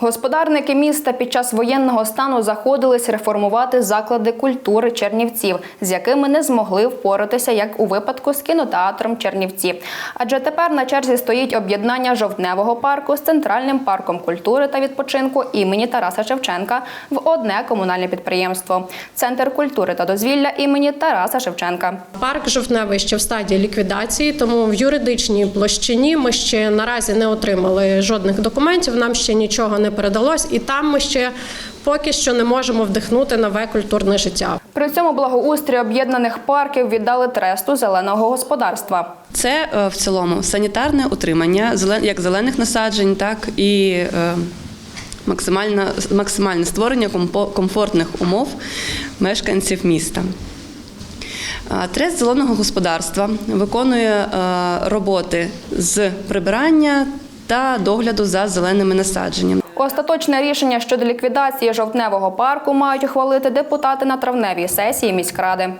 Господарники міста під час воєнного стану заходились реформувати заклади культури Чернівців, з якими не змогли впоратися, як у випадку з кінотеатром Чернівці. Адже тепер на черзі стоїть об'єднання жовтневого парку з центральним парком культури та відпочинку імені Тараса Шевченка в одне комунальне підприємство Центр культури та дозвілля імені Тараса Шевченка. Парк жовтневий ще в стадії ліквідації, тому в юридичній площині ми ще наразі не отримали жодних документів. Нам ще нічого не передалось, і там ми ще поки що не можемо вдихнути нове культурне життя. При цьому благоустрій об'єднаних парків віддали тресту зеленого господарства. Це е, в цілому санітарне утримання як зелених насаджень, так і е, максимальне, максимальне створення комфортних умов мешканців міста. Трест зеленого господарства виконує е, роботи з прибирання та догляду за зеленими насадженнями. Остаточне рішення щодо ліквідації жовтневого парку мають ухвалити депутати на травневій сесії міськради.